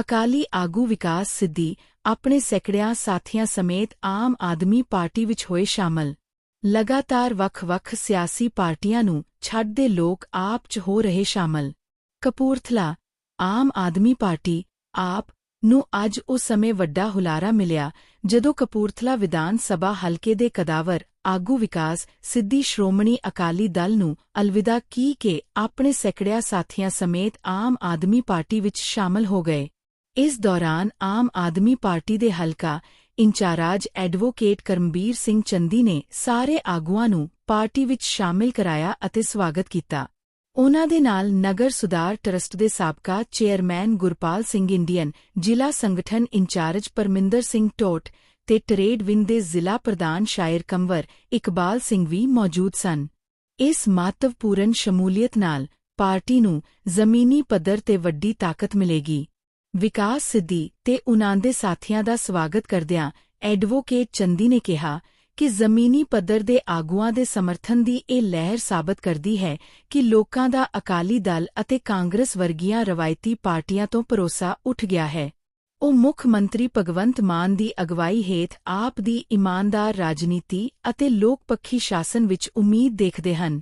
ਅਕਾਲੀ ਆਗੂ ਵਿਕਾਸ ਸਿੱਧੀ ਆਪਣੇ ਸੈਕੜਿਆਂ ਸਾਥੀਆਂ ਸਮੇਤ ਆਮ ਆਦਮੀ ਪਾਰਟੀ ਵਿੱਚ ਹੋਏ ਸ਼ਾਮਲ। ਲਗਾਤਾਰ ਵੱਖ-ਵੱਖ ਸਿਆਸੀ ਪਾਰਟੀਆਂ ਨੂੰ ਛੱਡਦੇ ਲੋਕ ਆਪ 'ਚ ਹੋ ਰਹੇ ਸ਼ਾਮਲ। ਕਪੂਰਥਲਾ, ਆਮ ਆਦਮੀ ਪਾਰਟੀ, ਆਪ ਨੂੰ ਅੱਜ ਉਹ ਸਮੇਂ ਵੱਡਾ ਹੁਲਾਰਾ ਮਿਲਿਆ ਜਦੋਂ ਕਪੂਰਥਲਾ ਵਿਧਾਨ ਸਭਾ ਹਲਕੇ ਦੇ ਕਦਾਵਰ ਆਗੂ ਵਿਕਾਸ ਸਿੱਧੀ ਸ਼੍ਰੋਮਣੀ ਅਕਾਲੀ ਦਲ ਨੂੰ ਅਲਵਿਦਾ ਕੀ ਕੇ ਆਪਣੇ ਸੈਕੜਿਆਂ ਸਾਥੀਆਂ ਸਮੇਤ ਆਮ ਆਦਮੀ ਪਾਰਟੀ ਵਿੱਚ ਸ਼ਾਮਲ ਹੋ ਗਏ। ਇਸ ਦੌਰਾਨ ਆਮ ਆਦਮੀ ਪਾਰਟੀ ਦੇ ਹਲਕਾ ਇੰਚਾਰਜ ਐਡਵੋਕੇਟ ਕਰਮਬੀਰ ਸਿੰਘ ਚੰਦੀ ਨੇ ਸਾਰੇ ਆਗੂਆਂ ਨੂੰ ਪਾਰਟੀ ਵਿੱਚ ਸ਼ਾਮਿਲ ਕਰਾਇਆ ਅਤੇ ਸਵਾਗਤ ਕੀਤਾ। ਉਨ੍ਹਾਂ ਦੇ ਨਾਲ ਨਗਰ ਸੁਧਾਰ ਟਰਸਟ ਦੇ ਸਾਬਕਾ ਚੇਅਰਮੈਨ ਗੁਰਪਾਲ ਸਿੰਘ ਇੰਡੀਅਨ, ਜ਼ਿਲ੍ਹਾ ਸੰਗਠਨ ਇੰਚਾਰਜ ਪਰਮਿੰਦਰ ਸਿੰਘ ਟੋਟ ਤੇ ਟਰੇਡ ਵਿੰਗ ਦੇ ਜ਼ਿਲ੍ਹਾ ਪ੍ਰਧਾਨ ਸ਼ਾਇਰ ਕੰਵਰ ਇਕਬਾਲ ਸਿੰਘ ਵੀ ਮੌਜੂਦ ਸਨ। ਇਸ ਮਹੱਤਵਪੂਰਨ ਸ਼ਮੂਲੀਅਤ ਨਾਲ ਪਾਰਟੀ ਨੂੰ ਜ਼ਮੀਨੀ ਪੱਧਰ ਤੇ ਵੱਡੀ ਤਾਕਤ ਮਿਲੇਗੀ। ਵਿਕਾਸ ਸਿੱਧੀ ਤੇ ਉਨ੍ਹਾਂ ਦੇ ਸਾਥੀਆਂ ਦਾ ਸਵਾਗਤ ਕਰਦਿਆਂ ਐਡਵੋਕੇਟ ਚੰਦੀ ਨੇ ਕਿਹਾ ਕਿ ਜ਼ਮੀਨੀ ਪੱਧਰ ਦੇ ਆਗੂਆਂ ਦੇ ਸਮਰਥਨ ਦੀ ਇਹ ਲਹਿਰ ਸਾਬਤ ਕਰਦੀ ਹੈ ਕਿ ਲੋਕਾਂ ਦਾ ਅਕਾਲੀ ਦਲ ਅਤੇ ਕਾਂਗਰਸ ਵਰਗੀਆਂ ਰਵਾਇਤੀ ਪਾਰਟੀਆਂ ਤੋਂ ਭਰੋਸਾ ਉੱਠ ਗਿਆ ਹੈ। ਉਹ ਮੁੱਖ ਮੰਤਰੀ ਭਗਵੰਤ ਮਾਨ ਦੀ ਅਗਵਾਈ ਹੇਠ ਆਪ ਦੀ ਇਮਾਨਦਾਰ ਰਾਜਨੀਤੀ ਅਤੇ ਲੋਕਪੱਖੀ ਸ਼ਾਸਨ ਵਿੱਚ ਉਮੀਦ ਦੇਖਦੇ ਹਨ।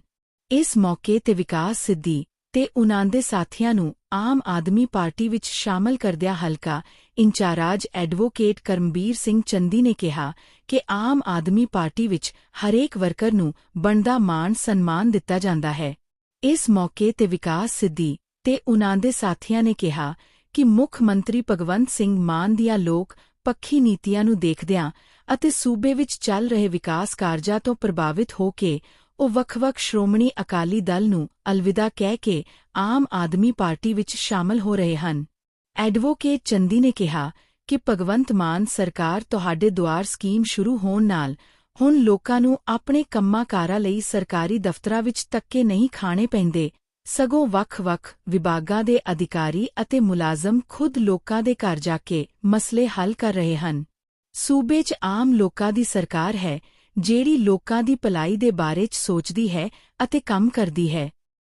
ਇਸ ਮੌਕੇ ਤੇ ਵਿਕਾਸ ਸਿੱਧੀ ਤੇ ਉਨ੍ਹਾਂ ਦੇ ਸਾਥੀਆਂ ਨੂੰ ਆਮ ਆਦਮੀ ਪਾਰਟੀ ਵਿੱਚ ਸ਼ਾਮਲ ਕਰਦਿਆਂ ਹਲਕਾ ਇੰਚਾਰਜ ਐਡਵੋਕੇਟ ਕਰਮਬੀਰ ਸਿੰਘ ਚੰਦੀ ਨੇ ਕਿਹਾ ਕਿ ਆਮ ਆਦਮੀ ਪਾਰਟੀ ਵਿੱਚ ਹਰੇਕ ਵਰਕਰ ਨੂੰ ਬਣਦਾ ਮਾਣ ਸਨਮਾਨ ਦਿੱਤਾ ਜਾਂਦਾ ਹੈ। ਇਸ ਮੌਕੇ ਤੇ ਵਿਕਾਸ ਸਿੱਧੀ ਤੇ ਉਨ੍ਹਾਂ ਦੇ ਸਾਥੀਆਂ ਨੇ ਕਿਹਾ ਕਿ ਮੁੱਖ ਮੰਤਰੀ ਭਗਵੰਤ ਸਿੰਘ ਮਾਨ ਦੀਆਂ ਲੋਕ ਪੱਖੀ ਨੀਤੀਆਂ ਨੂੰ ਦੇਖਦਿਆਂ ਅਤੇ ਸੂਬੇ ਵਿੱਚ ਚੱਲ ਰਹੇ ਵਿਕਾਸ ਕਾਰਜਾਂ ਤੋਂ ਪ੍ਰਭਾਵਿਤ ਹੋ ਕੇ ਉਹ ਵੱਖ-ਵੱਖ ਸ਼੍ਰੋਮਣੀ ਅਕਾਲੀ ਦਲ ਨੂੰ ਅਲਵਿਦਾ ਕਹਿ ਕੇ ਆਮ ਆਦਮੀ ਪਾਰਟੀ ਵਿੱਚ ਸ਼ਾਮਲ ਹੋ ਰਹੇ ਹਨ। ਐਡਵੋਕੇਟ ਚੰਦੀ ਨੇ ਕਿਹਾ ਕਿ ਭਗਵੰਤ ਮਾਨ ਸਰਕਾਰ ਤੁਹਾਡੇ ਦੁਆਰ ਸਕੀਮ ਸ਼ੁਰੂ ਹੋਣ ਨਾਲ ਹੁਣ ਲੋਕਾਂ ਨੂੰ ਆਪਣੇ ਕੰਮਾਂ-ਕਾਰਾਂ ਲਈ ਸਰਕਾਰੀ ਦਫ਼ਤਰਾਂ ਵਿੱਚ ਤੱਕੇ ਨਹੀਂ ਖਾਣੇ ਪੈਂਦੇ, ਸਗੋਂ ਵੱਖ-ਵੱਖ ਵਿਭਾਗਾਂ ਦੇ ਅਧਿਕਾਰੀ ਅਤੇ ਮੁਲਾਜ਼ਮ ਖੁਦ ਲੋਕਾਂ ਦੇ ਘਰ ਜਾ ਕੇ ਮਸਲੇ ਹੱਲ ਕਰ ਰਹੇ ਹਨ। ਸੂਬੇ 'ਚ ਆਮ ਲੋਕਾਂ ਦੀ ਸਰਕਾਰ ਹੈ ਜਿਹੜੀ ਲੋਕਾਂ ਦੀ ਭਲਾਈ ਦੇ ਬਾਰੇ 'ਚ ਸੋਚਦੀ ਹੈ ਅਤੇ ਕੰਮ ਕਰਦੀ ਹੈ।